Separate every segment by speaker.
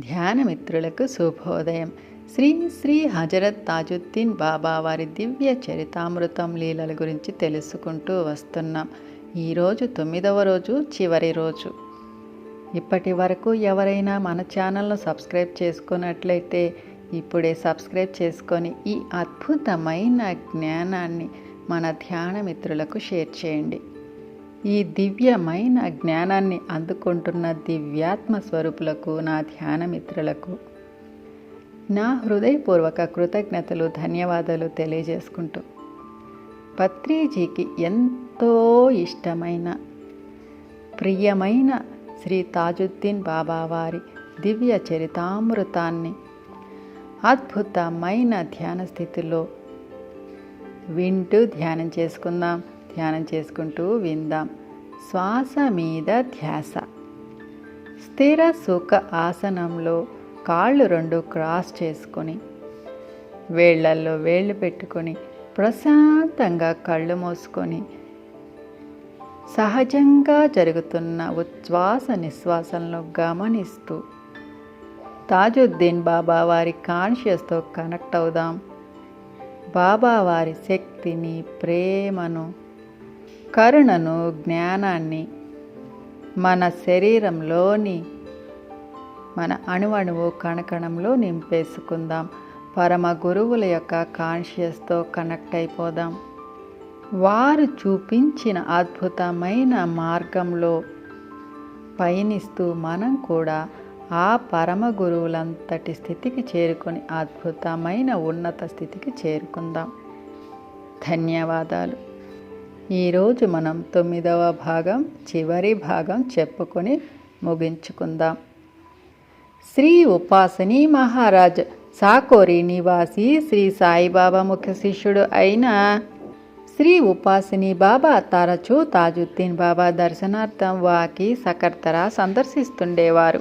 Speaker 1: ధ్యానమిత్రులకు శుభోదయం. శ్రీ శ్రీ హజరత్ తాజుద్దీన్ బాబా వారి దివ్య చరితామృతం లీలల గురించి తెలుసుకుంటూ వస్తున్నాం. ఈరోజు తొమ్మిదవ రోజు చివరి రోజు. ఇప్పటి వరకు ఎవరైనా మన ఛానల్ను సబ్స్క్రైబ్ చేసుకున్నట్లయితే ఇప్పుడే సబ్స్క్రైబ్ చేసుకొని ఈ అద్భుతమైన జ్ఞానాన్ని మన ధ్యాన మిత్రులకు షేర్ చేయండి. ఈ దివ్యమైన జ్ఞానాన్ని అందుకుంటున్న దివ్యాత్మ స్వరూపులకు నా ధ్యానమిత్రులకు నా హృదయపూర్వక కృతజ్ఞతలు ధన్యవాదాలు తెలియజేసుకుంటూ పత్రిజీకి ఎంతో ఇష్టమైన ప్రియమైన శ్రీ తాజుద్దీన్ బాబా వారి దివ్య చరితామృతాన్ని అద్భుతమైన ధ్యాన స్థితిలో వింటూ ధ్యానం చేసుకుందాం. ధ్యానం చేసుకుంటూ విందాం. శ్వాస మీద ధ్యాస స్థిర సుఖ ఆసనంలో కాళ్ళు రెండు క్రాస్ చేసుకొని వేళ్ళల్లో వేళ్ళు పెట్టుకొని ప్రశాంతంగా కళ్ళు మూసుకొని సహజంగా జరుగుతున్న ఉచ్ఛ్వాస నిశ్వాసంలో గమనిస్తూ తాజుద్దీన్ బాబా వారి కాన్షియస్తో కనెక్ట్ అవుదాం. బాబా వారి శక్తిని ప్రేమను కరుణను జ్ఞానాన్ని మన శరీరంలోని మన అణువణువు కణకణంలో నింపేసుకుందాం. పరమ గురువుల యొక్క కాన్షియస్తో కనెక్ట్ అయిపోదాం. వారు చూపించిన అద్భుతమైన మార్గంలో పయనిస్తూ మనం కూడా ఆ పరమ గురువులంతటి స్థితికి చేరుకొని అద్భుతమైన ఉన్నత స్థితికి చేరుకుందాం. ధన్యవాదాలు. ఈరోజు మనం తొమ్మిదవ భాగం చివరి భాగం చెప్పుకొని ముగించుకుందాం. శ్రీ ఉపాసని మహారాజ్ సాకోరి నివాసి శ్రీ సాయిబాబా ముఖ్య శిష్యుడు అయిన శ్రీ ఉపాసిని బాబా తరచూ తాజుద్దీన్ బాబా దర్శనార్థం వాకి సకర్తరా సందర్శిస్తుండేవారు.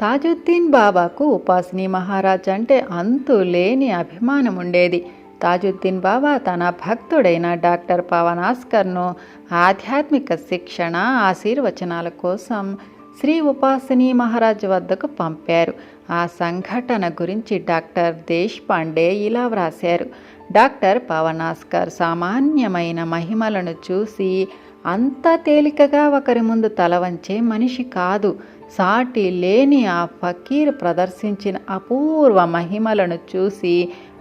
Speaker 1: తాజుద్దీన్ బాబాకు ఉపాసిని మహారాజ్ అంటే అంతు లేని అభిమానం ఉండేది తాజుద్దీన్ బాబా తన భక్తుడైన డాక్టర్ పవనాస్కర్ను ఆధ్యాత్మిక శిక్షణ ఆశీర్వచనాల కోసం శ్రీ ఉపాసిని మహారాజ్ వద్దకు పంపారు ఆ సంఘటన గురించి డాక్టర్ దేశ్పాండే ఇలా వ్రాశారు డాక్టర్ పవనాస్కర్ సామాన్యమైన మహిమలను చూసి అంత తేలికగా ఒకరి ముందు తల వంచే మనిషి కాదు సాటి లేని ఆ ఫకీర్ ప్రదర్శించిన అపూర్వ మహిమలను చూసి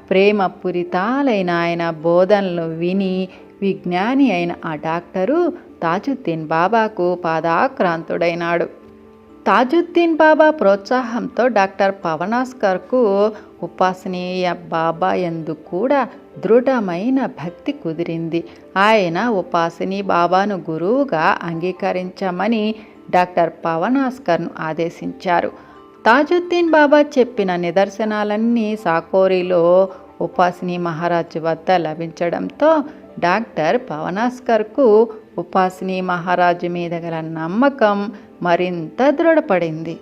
Speaker 1: ప్రేమ పురితాలైన ఆయన బోధనలు విని విజ్ఞాని అయిన ఆ డాక్టరు తాజుద్దీన్ బాబాకు పాదాక్రాంతుడైనాడు. తాజుద్దీన్ బాబా ప్రోత్సాహంతో డాక్టర్ పవనాస్కర్కు ఉపాసనీయ బాబా ఎందు కూడా దృఢమైన భక్తి కుదిరింది. ఆయన ఉపాసనీ బాబాను గురువుగా అంగీకరించమని డాక్టర్ పవనాస్కర్ను ఆదేశించారు. తాజుద్దీన్ బాబా చెప్పిన నిదర్శనాలన్నీ సాకోరిలో ఉపాసిని మహారాజ్ వద్ద లభించడంతో డాక్టర్ పవనాస్కర్కు ఉపాసిని మహారాజు మీద గల నమ్మకం మరింత దృఢపడింది.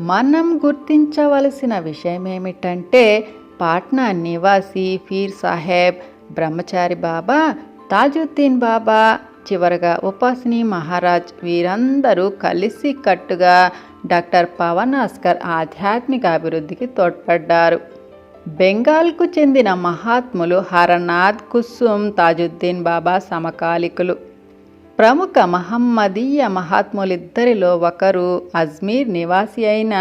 Speaker 1: మనం గుర్తించవలసిన విషయం ఏమిటంటే పాట్నా నివాసి ఫీర్ సాహెబ్ బ్రహ్మచారి బాబా తాజుద్దీన్ బాబా చివరగా ఉపాసిని మహారాజ్ వీరందరూ కలిసి కట్టుగా డాక్టర్ పవన్ ఆస్కర్ ఆధ్యాత్మిక అభివృద్ధికి తోడ్పడ్డారు. బెంగాల్కు చెందిన మహాత్ములు హరనాథ్ కుస్సుమ్ తాజుద్దీన్ బాబా సమకాలికులు. ప్రముఖ మహమ్మదీయ మహాత్ములిద్దరిలో ఒకరు అజ్మీర్ నివాసి అయిన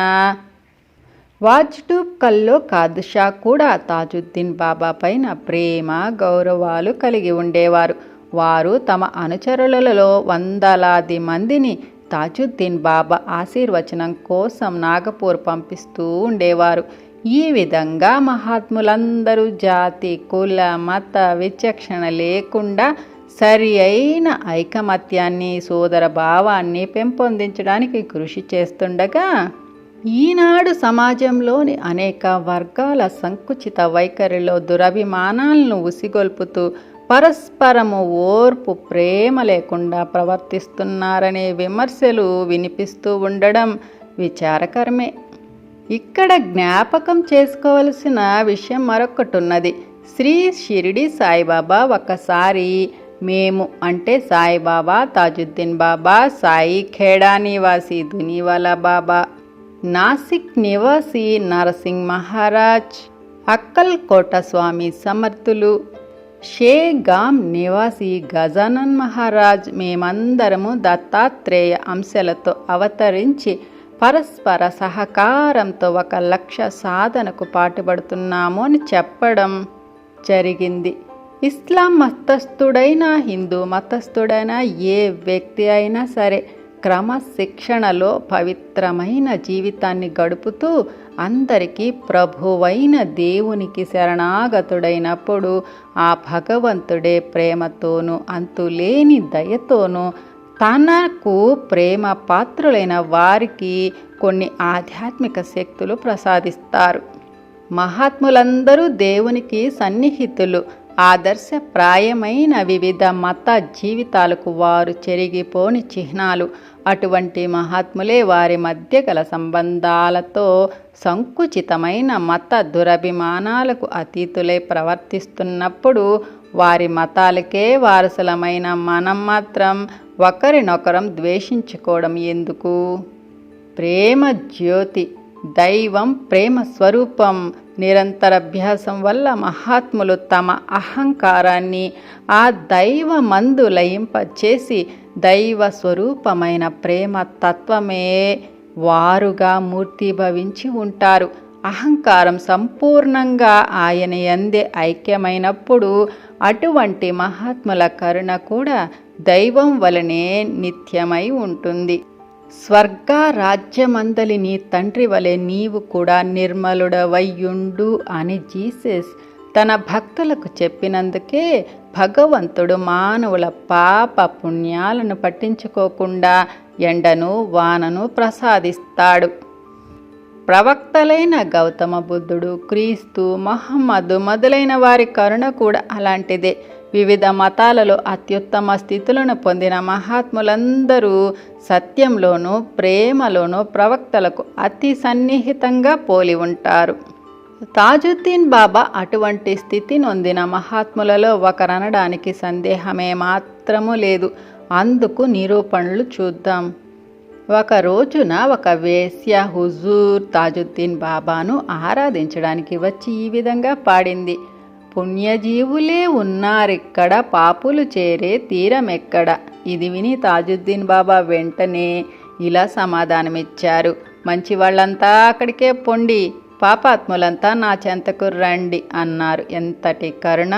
Speaker 1: వాజ్టూబ్ కల్లో కాదుషా కూడా తాజుద్దీన్ బాబా పైన ప్రేమ గౌరవాలు కలిగి ఉండేవారు. వారు తమ అనుచరులలో వందలాది మందిని తాజుద్దీన్ బాబా ఆశీర్వచనం కోసం నాగపూర్ పంపిస్తూ ఉండేవారు. ఈ విధంగా మహాత్ములందరూ జాతి కుల మత విచక్షణ లేకుండా సరి అయిన ఐకమత్యాన్ని సోదర భావాన్ని పెంపొందించడానికి కృషి చేస్తుండగా ఈనాడు సమాజంలోని అనేక వర్గాల సంకుచిత వైఖరిలో దురభిమానాలను ఉసిగొల్పుతూ పరస్పరము ఓర్పు ప్రేమ లేకుండా ప్రవర్తిస్తున్నారనే విమర్శలు వినిపిస్తూ ఉండడం విచారకరమే. ఇక్కడ జ్ఞాపకం చేసుకోవలసిన విషయం మరొకటి ఉన్నది శ్రీ షిరిడి సాయిబాబా ఒకసారి మేము అంటే సాయిబాబా తాజుద్దీన్ బాబా సాయి ఖేడా నివాసి దునివాలా బాబా నాసిక్ నివాసి నరసింగ్ మహారాజ్ అక్కల్కోట స్వామి సమర్థులు షేగామ్ నివాసి గజానన్ మహారాజ్ మేమందరము దత్తాత్రేయ అంశాలతో అవతరించి పరస్పర సహకారంతో ఒక లక్ష్య సాధనకు పాటుపడుతున్నాము అని చెప్పడం జరిగింది. ఇస్లాం మతస్థుడైనా హిందూ మతస్థుడైనా ఏ వ్యక్తి అయినా సరే క్రమశిక్షణలో పవిత్రమైన జీవితాన్ని గడుపుతూ అందరికీ ప్రభువైన దేవునికి శరణాగతుడైనప్పుడు ఆ భగవంతుడే ప్రేమతోనూ అంతులేని దయతోనూ తనకు ప్రేమ పాత్రులైన వారికి కొన్ని ఆధ్యాత్మిక శక్తులు ప్రసాదిస్తారు. మహాత్ములందరూ దేవునికి సన్నిహితులు. ఆదర్శప్రాయమైన వివిధ మత జీవితాలకు వారు చెరిగిపోని చిహ్నాలు. అటువంటి మహాత్ములే వారి మధ్య గల సంబంధాలతో సంకుచితమైన మత దురభిమానాలకు అతీతులై ప్రవర్తిస్తున్నప్పుడు వారి మతాలకే వారసులమైన మనం మాత్రం ఒకరినొకరం ద్వేషించుకోవడం ఎందుకు? ప్రేమ జ్యోతి దైవం ప్రేమ స్వరూపం నిరంతర అభ్యాసం వల్ల మహాత్ములు తమ అహంకారాన్ని ఆ దైవ మందు లయింపచేసి దైవ స్వరూపమైన ప్రేమ తత్వమే వారుగా మూర్తిభవించి ఉంటారు. అహంకారం సంపూర్ణంగా ఆయన ఎందే ఐక్యమైనప్పుడు అటువంటి మహాత్ముల కరుణ కూడా దైవం వలనే నిత్యమై ఉంటుంది. స్వర్గారాజ్యమందలి నీ తండ్రి వలె నీవు కూడా నిర్మలుడవయ్యుండు అని జీసస్ తన భక్తులకు చెప్పినందుకే భగవంతుడు మానవుల పాప పుణ్యాలను పట్టించుకోకుండా ఎండను వానను ప్రసాదిస్తాడు. ప్రవక్తలైన గౌతమ బుద్ధుడు క్రీస్తు మహమ్మదు మొదలైన వారి కరుణ కూడా అలాంటిదే. వివిధ మతాలలో అత్యుత్తమ స్థితులను పొందిన మహాత్ములందరూ సత్యంలోనూ ప్రేమలోనూ ప్రవక్తలకు అతి సన్నిహితంగా పోలి ఉంటారు. తాజుద్దీన్ బాబా అటువంటి స్థితి నొందిన మహాత్ములలో ఒకరనడానికి సందేహమే మాత్రము లేదు. అందుకు నిరూపణలు చూద్దాం. ఒక రోజున ఒక వేశ్య హుజూర్ తాజుద్దీన్ బాబాను ఆరాధించడానికి వచ్చి ఈ విధంగా పాడింది. పుణ్యజీవులే ఉన్నారిక్కడ పాపులు చేరే తీరమెక్కడ? ఇది విని తాజుద్దీన్ బాబా వెంటనే ఇలా సమాధానమిచ్చారు. మంచి వాళ్ళంతా అక్కడికే పొండి పాపాత్ములంతా నా చెంతకు రండి అన్నారు. ఎంతటి కరుణ!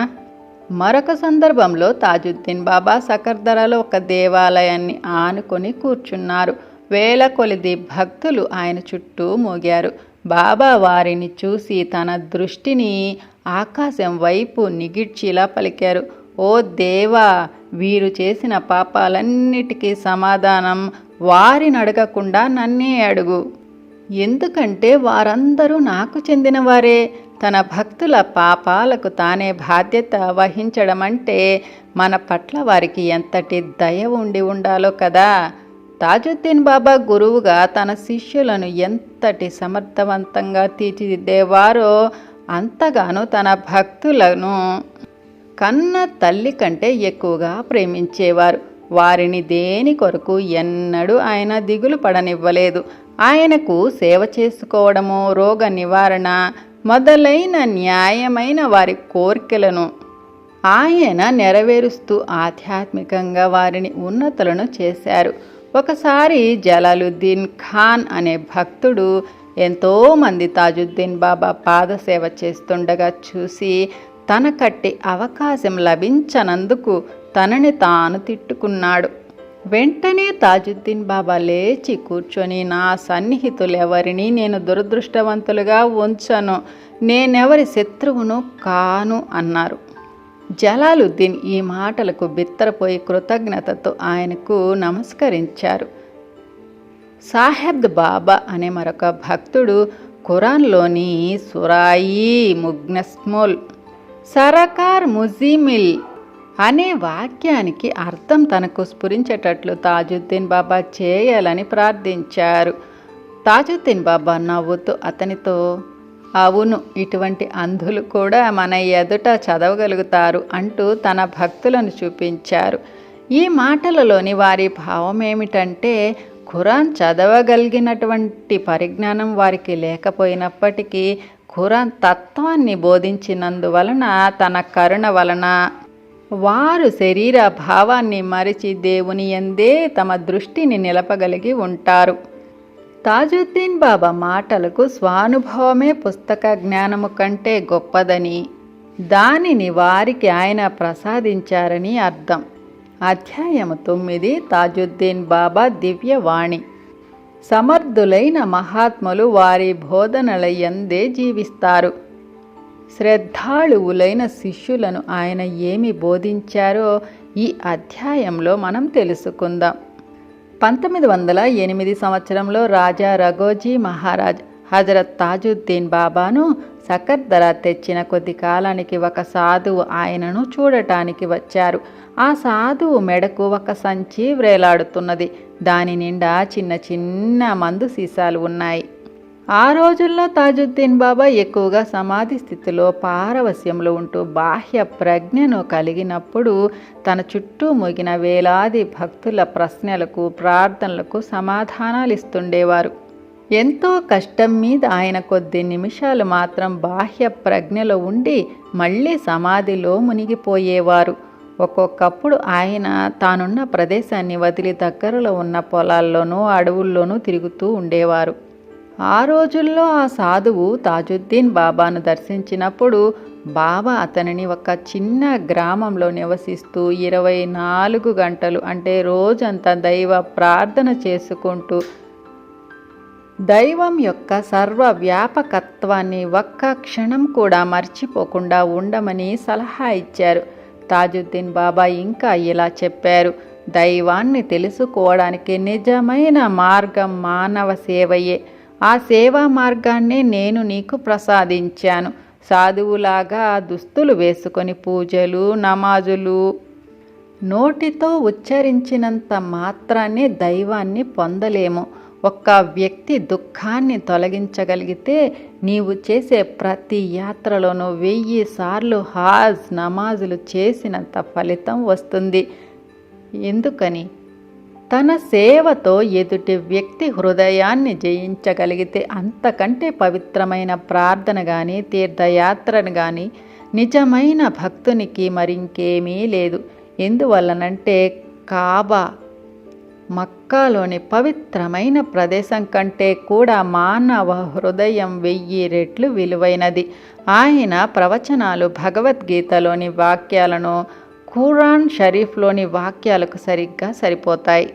Speaker 1: మరొక సందర్భంలో తాజుద్దీన్ బాబా సకర్దరలో ఒక దేవాలయాన్ని ఆనుకొని కూర్చున్నారు. వేల కొలిది భక్తులు ఆయన చుట్టూ మోగారు. బాబా వారిని చూసి తన దృష్టిని ఆకాశం వైపు నిగిడ్చిలా పలికారు. ఓ దేవా వీరు చేసిన పాపాలన్నిటికీ సమాధానం వారిని అడగకుండా నన్నే అడుగు. ఎందుకంటే వారందరూ నాకు చెందినవారే. తన భక్తుల పాపాలకు తానే బాధ్యత వహించడం అంటే మన పట్ల వారికి ఎంతటి దయ ఉండి ఉండాలో కదా. తాజుద్దీన్ బాబా గురువుగా తన శిష్యులను ఎంతటి సమర్థవంతంగా తీర్చిదిద్దేవారో అంతగానో తన భక్తులను కన్న తల్లి కంటే ఎక్కువగా ప్రేమించేవారు. వారిని దేని కొరకు ఎన్నడూ ఆయన దిగులు పడనివ్వలేదు. ఆయనకు సేవ చేసుకోవడము రోగ నివారణ మొదలైన న్యాయమైన వారి కోరికలను ఆయన నెరవేరుస్తూ ఆధ్యాత్మికంగా వారిని ఉన్నతులను చేశారు. ఒకసారి జలాలుద్దీన్ ఖాన్ అనే భక్తుడు ఎంతోమంది తాజుద్దీన్ బాబా పాదసేవ చేస్తుండగా చూసి తన కట్టి అవకాశం లభించనందుకు తనని తాను తిట్టుకున్నాడు. వెంటనే తాజుద్దీన్ బాబా లేచి కూర్చొని నా సన్నిహితులు ఎవరిని నేను దురదృష్టవంతులుగా ఉంచను నేనెవరి శత్రువును కాను అన్నారు. జలాలుద్దీన్ ఈ మాటలకు బిత్తరపోయి కృతజ్ఞతతో ఆయనకు నమస్కరించారు. సాహెబ్ బాబా అనే మరొక భక్తుడు ఖురాన్లోని సురాయి ముగ్నస్మోల్ సరకార్ ముజిమిల్ అనే వాక్యానికి అర్థం తనకు స్ఫురించేటట్లు తాజుద్దీన్ బాబా చేయాలని ప్రార్థించారు. తాజుద్దీన్ బాబా నవ్వుతూ అతనితో అవును ఇటువంటి అంధులు కూడా మన ఎదుట చదవగలుగుతారు అంటూ తన భక్తులను చూపించారు. ఈ మాటలలోని వారి భావం ఏమిటంటే ఖురాన్ చదవగలిగినటువంటి పరిజ్ఞానం వారికి లేకపోయినప్పటికీ ఖురాన్ తత్వాన్ని బోధించినందువలన తన కరుణ వలన వారు శరీర భావాన్ని మరిచి దేవుని ఎందే తమ దృష్టిని నిలపగలిగి ఉంటారు. తాజుద్దీన్ బాబా మాటలకు స్వానుభవమే పుస్తక జ్ఞానము కంటే గొప్పదని దానిని వారికి ఆయన ప్రసాదించారని అర్థం. అధ్యాయము తొమ్మిది తాజుద్దీన్ బాబా దివ్యవాణి. సమర్థులైన మహాత్ములు వారి బోధనల ఎందే జీవిస్తారు. శ్రద్ధాళువులైన శిష్యులను ఆయన ఏమి బోధించారో ఈ అధ్యాయంలో మనం తెలుసుకుందాం. పంతొమ్మిది వందల ఎనిమిది సంవత్సరంలో రాజా రఘోజీ మహారాజ్ హజరత్ తాజుద్దీన్ బాబాను సకర్దర తెచ్చిన కొద్ది కాలానికి ఒక సాధువు ఆయనను చూడటానికి వచ్చారు. ఆ సాధువు మెడకు ఒక సంచి వ్రేలాడుతున్నది దాని నిండా చిన్న చిన్న మందు సీసాలు ఉన్నాయి. ఆ రోజుల్లో తాజుద్దీన్ బాబా ఎక్కువగా సమాధి స్థితిలో పారవస్యంలో ఉంటూ బాహ్య ప్రజ్ఞను కలిగినప్పుడు తన చుట్టూ ముగిన వేలాది భక్తుల ప్రశ్నలకు ప్రార్థనలకు సమాధానాలు ఇస్తుండేవారు ఎంతో కష్టం మీద ఆయన కొద్ది నిమిషాలు మాత్రం బాహ్య ప్రజ్ఞలో ఉండి మళ్ళీ సమాధిలో మునిగిపోయేవారు. ఒక్కొక్కప్పుడు ఆయన తానున్న ప్రదేశాన్ని వదిలి దగ్గరలో ఉన్న పొలాల్లోనూ అడవుల్లోనూ తిరుగుతూ ఉండేవారు. ఆ రోజుల్లో ఆ సాధువు తాజుద్దీన్ బాబాను దర్శించినప్పుడు బాబా అతనిని ఒక చిన్న గ్రామంలో నివసిస్తూ ఇరవై నాలుగు గంటలు అంటే రోజంతా దైవ ప్రార్థన చేసుకుంటూ దైవం యొక్క సర్వ వ్యాపకత్వాన్ని ఒక్క క్షణం కూడా మర్చిపోకుండా ఉండమని సలహా ఇచ్చారు. తాజుద్దీన్ బాబా ఇంకా ఇలా చెప్పారు. దైవాన్ని తెలుసుకోవడానికి నిజమైన మార్గం మానవ సేవయే. ఆ సేవా మార్గాన్ని నేను నీకు ప్రసాదించాను. సాధువులాగా దుస్తులు వేసుకొని పూజలు నమాజులు. నోటితో ఉచ్చరించినంత మాత్రాన్ని దైవాన్ని పొందలేము. ఒక్క వ్యక్తి దుఃఖాన్ని తొలగించగలిగితే నీవు చేసే ప్రతి యాత్రలోనూ వెయ్యి సార్లు హాజ్ నమాజులు చేసినంత ఫలితం వస్తుంది. ఎందుకని? తన సేవతో ఎదుటి వ్యక్తి హృదయాన్ని జయించగలిగితే అంతకంటే పవిత్రమైన ప్రార్థన కానీ తీర్థయాత్రను కానీ నిజమైన భక్తునికి మరింకేమీ లేదు. ఎందువల్లనంటే కాబా మక్కాలోని పవిత్రమైన ప్రదేశం కంటే కూడా మానవ హృదయం వెయ్యి రెట్లు విలువైనది. ఆయన ప్రవచనాలు భగవద్గీతలోని వాక్యాలను ఖురాన్ షరీఫ్లోని వాక్యాలకు సరిగ్గా సరిపోతాయి.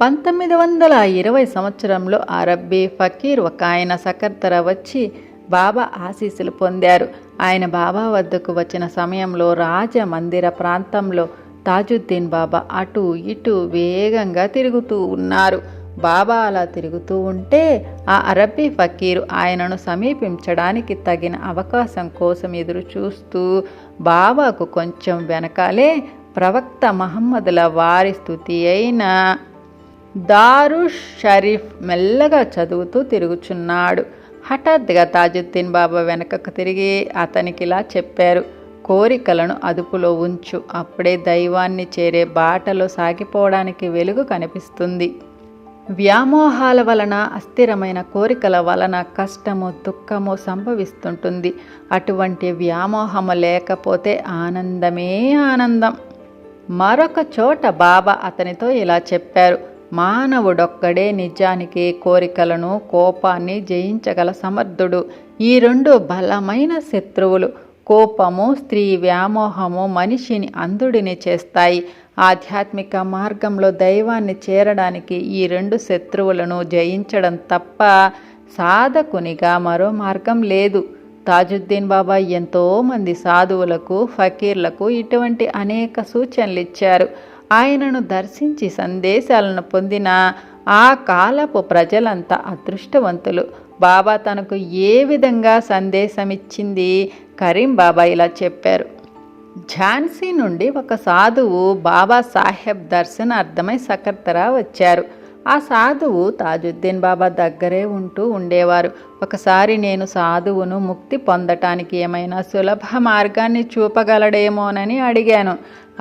Speaker 1: పంతొమ్మిది వందల ఇరవై సంవత్సరంలో అరబ్బీ ఫకీర్ ఒక ఆయన సకర్తర వచ్చి బాబా ఆశీస్సులు పొందారు. ఆయన బాబా వద్దకు వచ్చిన సమయంలో రాజమందిర ప్రాంతంలో తాజుద్దీన్ బాబా అటు ఇటు వేగంగా తిరుగుతూ ఉన్నారు. బాబా అలా తిరుగుతూ ఉంటే ఆ అరబ్బీ ఫకీరు ఆయనను సమీపించడానికి తగిన అవకాశం కోసం ఎదురు చూస్తూ బాబాకు కొంచెం వెనకాలే ప్రవక్త మహమ్మదుల వారి స్థుతి అయిన దారుష్ షరీఫ్ మెల్లగా చదువుతూ తిరుగుచున్నాడు. హఠాత్తుగా తాజుద్దీన్ బాబా వెనకకు తిరిగి అతనికి ఇలా చెప్పారు. కోరికలను అదుపులో ఉంచు. అప్పుడే దైవాన్ని చేరే బాటలో సాగిపోవడానికి వెలుగు కనిపిస్తుంది. వ్యామోహాల వలన అస్థిరమైన కోరికల వలన కష్టము దుఃఖము సంభవిస్తుంటుంది. అటువంటి వ్యామోహము లేకపోతే ఆనందమే ఆనందం. మరొక చోట బాబా అతనితో ఇలా చెప్పారు. మానవుడొక్కడే నిజానికి కోరికలను కోపాన్ని జయించగల సమర్థుడు. ఈ రెండు బలమైన శత్రువులు. కోపము స్త్రీ వ్యామోహము మనిషిని అంధుడిని చేస్తాయి. ఆధ్యాత్మిక మార్గంలో దైవాన్ని చేరడానికి ఈ రెండు శత్రువులను జయించడం తప్ప సాధకునిగా మరో మార్గం లేదు. తాజుద్దీన్ బాబా ఎంతోమంది సాధువులకు ఫకీర్లకు ఇటువంటి అనేక సూచనలు ఇచ్చారు ఆయనను దర్శించి సందేశాలను పొందిన ఆ కాలపు ప్రజలంతా అదృష్టవంతులు. బాబా తనకు ఏ విధంగా సందేశం ఇచ్చింది కరీం బాబా ఇలా చెప్పారు. ఝాన్సీ నుండి ఒక సాధువు బాబా సాహెబ్ దర్శనార్థమై సకర్తరా వచ్చారు. ఆ సాధువు తాజుద్దీన్ బాబా దగ్గరే ఉంటూ ఉండేవారు. ఒకసారి నేను సాధువును ముక్తి పొందటానికి ఏమైనా సులభ మార్గాన్ని చూపగలడేమోనని అడిగాను.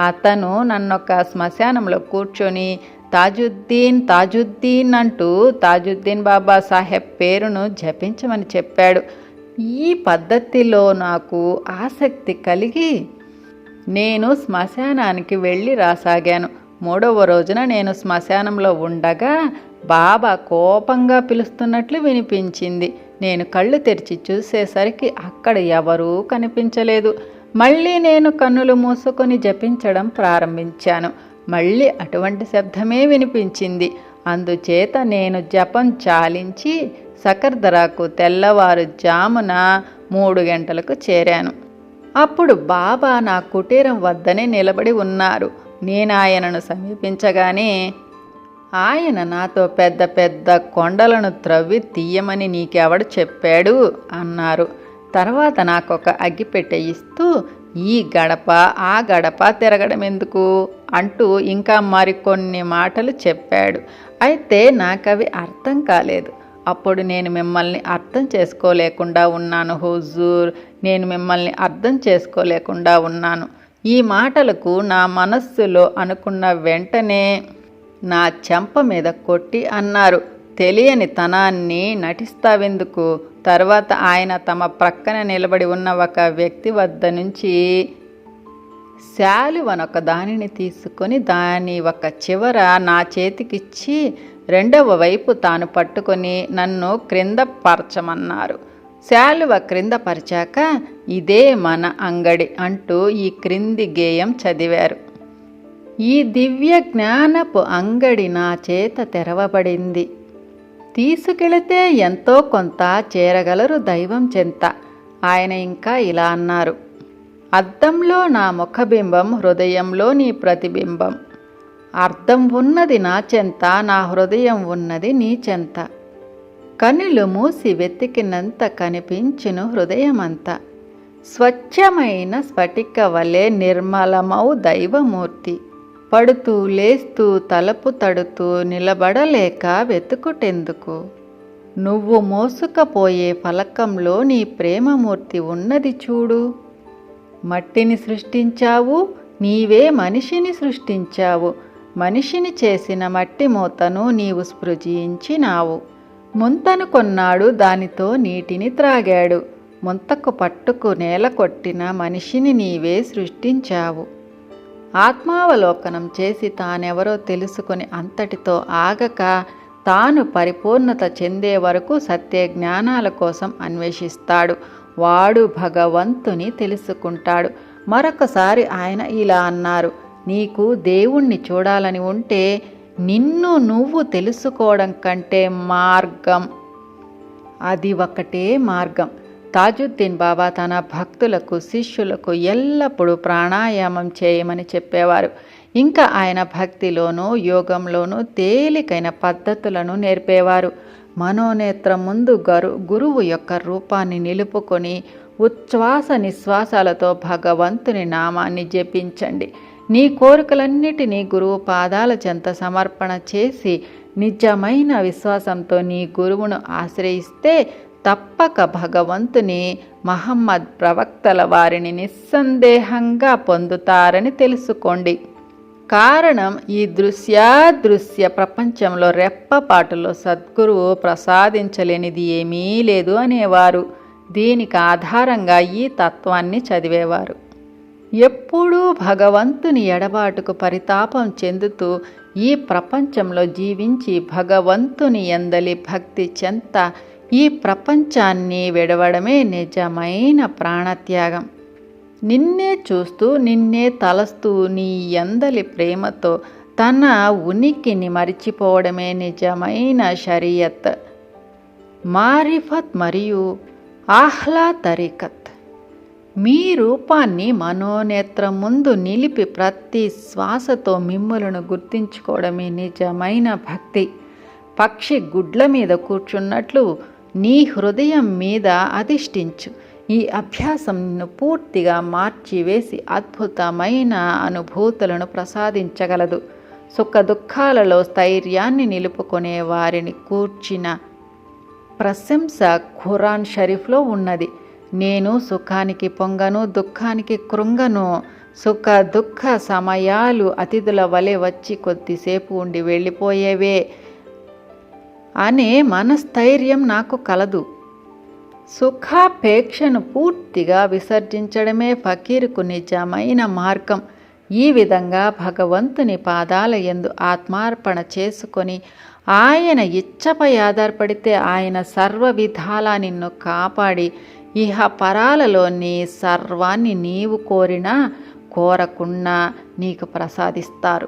Speaker 1: అతను నన్నొక శ్మశానంలో కూర్చొని తాజుద్దీన్ తాజుద్దీన్ అంటూ తాజుద్దీన్ బాబా సాహెబ్ పేరును జపించమని చెప్పాడు. ఈ పద్ధతిలో నాకు ఆసక్తి కలిగి నేను శ్మశానానికి వెళ్ళి రాసాగాను. మూడవ రోజున నేను శ్మశానంలో ఉండగా బాబా కోపంగా పిలుస్తున్నట్లు వినిపించింది. నేను కళ్ళు తెరిచి చూసేసరికి అక్కడ ఎవరూ కనిపించలేదు. మళ్ళీ నేను కన్నులు మూసుకొని జపించడం ప్రారంభించాను. మళ్ళీ అటువంటి శబ్దమే వినిపించింది. అందుచేత నేను జపం చాలించి సకర్దరాకు తెల్లవారు జామున మూడు గంటలకు చేరాను. అప్పుడు బాబా నా కుటీరం వద్దనే నిలబడి ఉన్నారు. నేను ఆయనను సమీపించగానే ఆయన నాతో పెద్ద పెద్ద కొండలను త్రవ్వి తీయమని నీకెవడు చెప్పాడు? అన్నారు. తర్వాత నాకు ఒక అగ్గిపెట్టె ఇస్తూ ఈ గడప ఆ గడప తిరగడం ఎందుకు? అంటూ ఇంకా మరికొన్ని మాటలు చెప్పాడు. అయితే నాకు అవి అర్థం కాలేదు. అప్పుడు నేను మిమ్మల్ని అర్థం చేసుకోలేకుండా ఉన్నాను హుజూర్. నేను మిమ్మల్ని అర్థం చేసుకోలేకుండా ఉన్నాను. ఈ మాటలకు నా మనస్సులో అనుకున్న వెంటనే నా చెంప మీద కొట్టి అన్నారు. తెలియని తనాన్ని నటిస్తావెందుకు? తర్వాత ఆయన తమ ప్రక్కన నిలబడి ఉన్న ఒక వ్యక్తి వద్ద నుంచి శాలువనొక దానిని తీసుకొని దాని ఒక చివర నా చేతికిచ్చి రెండవ వైపు తాను పట్టుకొని నన్ను క్రింద పరచమన్నారు. శాలువ క్రింద పరిచాక ఇదే మన అంగడి అంటూ ఈ క్రింది గేయం చదివారు. ఈ దివ్య జ్ఞానపు అంగడి నా చేత తెరవబడింది. తీసుకెళితే ఎంతో కొంత చేరగలరు దైవం చెంత. ఆయన ఇంకా ఇలా అన్నారు. అద్దంలో నా ముఖబింబం హృదయంలో నీ ప్రతిబింబం. అర్థం ఉన్నది నా చెంత నా హృదయం ఉన్నది నీ చెంత. కనులు మూసి వెతికినంత కనిపించును హృదయమంతా. స్వచ్ఛమైన స్ఫటిక వలె నిర్మలమౌ దైవమూర్తి. పడుతూ లేస్తూ తలపు తడుతూ నిలబడలేక వెతుకుటెందుకు? నువ్వు మోసుకపోయే ఫలకంలో నీ ప్రేమమూర్తి ఉన్నది చూడు. మట్టిని సృష్టించావు నీవే మనిషిని సృష్టించావు. మనిషిని చేసిన మట్టి మూతను నీవు స్పృజించినావు. ముంతను కొన్నాడు దానితో నీటిని త్రాగాడు. ముంతకు పట్టుకు నేల కొట్టిన మనిషిని నీవే సృష్టించావు. ఆత్మావలోకనం చేసి తానెవరో తెలుసుకుని అంతటితో ఆగక తాను పరిపూర్ణత చెందే వరకు సత్య జ్ఞానాల కోసం అన్వేషిస్తాడు. వాడు భగవంతుని తెలుసుకుంటాడు. మరొకసారి ఆయన ఇలా అన్నారు. నీకు దేవుణ్ణి చూడాలని ఉంటే నిన్ను నువ్వు తెలుసుకోవడం కంటే మార్గం. అది ఒకటే మార్గం. తాజుద్దీన్ బాబా తన భక్తులకు శిష్యులకు ఎల్లప్పుడూ ప్రాణాయామం చేయమని చెప్పేవారు. ఇంకా ఆయన భక్తిలోనూ యోగంలోనూ తేలికైన పద్ధతులను నేర్పేవారు. మనోనేత్రం ముందు గరు గురువు యొక్క రూపాన్ని నిలుపుకొని ఉచ్ఛ్వాస నిశ్వాసాలతో భగవంతుని నామాన్ని జపించండి. నీ కోరికలన్నిటినీ గురువు పాదాల చెంత సమర్పణ చేసి నిజమైన విశ్వాసంతో నీ గురువును ఆశ్రయిస్తే తప్పక భగవంతుని మహమ్మద్ ప్రవక్తల వారిని నిస్సందేహంగా పొందుతారని తెలుసుకోండి. కారణం ఈ దృశ్యాదృశ్య ప్రపంచంలో రెప్పపాటులో సద్గురువు ప్రసాదించలేనిది ఏమీ లేదు అనేవారు. దీనికి ఆధారంగా ఈ తత్వాన్ని చదివేవారు. ఎప్పుడూ భగవంతుని ఎడబాటుకు పరితాపం చెందుతూ ఈ ప్రపంచంలో జీవించి భగవంతుని ఎందలి భక్తి చెంత ఈ ప్రపంచాన్ని విడవడమే నిజమైన ప్రాణత్యాగం. నిన్నే చూస్తూ నిన్నే తలస్తూ నీ ఎందలి ప్రేమతో తన ఉనికిని మరిచిపోవడమే నిజమైన షరియత్ మారిఫత్ మరియు ఆహ్లాదరీకత్. మీ రూపాన్ని మనోనేత్రం ముందు నిలిపి ప్రతి శ్వాసతో మిమ్ములను గుర్తించుకోవడమే నిజమైన భక్తి. పక్షి గుడ్ల మీద కూర్చున్నట్లు నీ హృదయం మీద అధిష్ఠించు. ఈ అభ్యాసంను పూర్తిగా మార్చివేసి అద్భుతమైన అనుభూతులను ప్రసాదించగలదు. సుఖ దుఃఖాలలో స్థైర్యాన్ని నిలుపుకునే వారిని కూర్చిన ప్రశంస ఖురాన్ షరీఫ్లో ఉన్నది. నేను సుఖానికి పొంగను దుఃఖానికి కృంగను. సుఖ దుఃఖ సమయాలు అతిథుల వలె వచ్చి కొద్దిసేపు ఉండి వెళ్ళిపోయేవే. అనే మనస్థైర్యం నాకు కలదు. సుఖాపేక్షను పూర్తిగా విసర్జించడమే ఫకీరుకు నిజమైన మార్గం. ఈ విధంగా భగవంతుని పాదాల ఎందు ఆత్మార్పణ చేసుకొని ఆయన ఇచ్చపై ఆధారపడితే ఆయన సర్వ విధాలా నిన్ను కాపాడి ఇహ పరాలలోని సర్వాన్ని నీవు కోరినా కోరకున్నా నీకు ప్రసాదిస్తారు.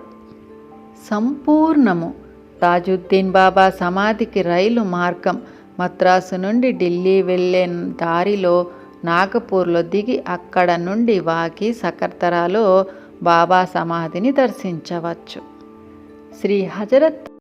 Speaker 1: సంపూర్ణము తాజుద్దీన్ బాబా సమాధికి రైలు మార్గం. మద్రాసు నుండి ఢిల్లీ వెళ్ళే దారిలో నాగపూర్లో దిగి అక్కడ నుండి వాకి సకర్తరాలో బాబా సమాధిని దర్శించవచ్చు. శ్రీ హజరత్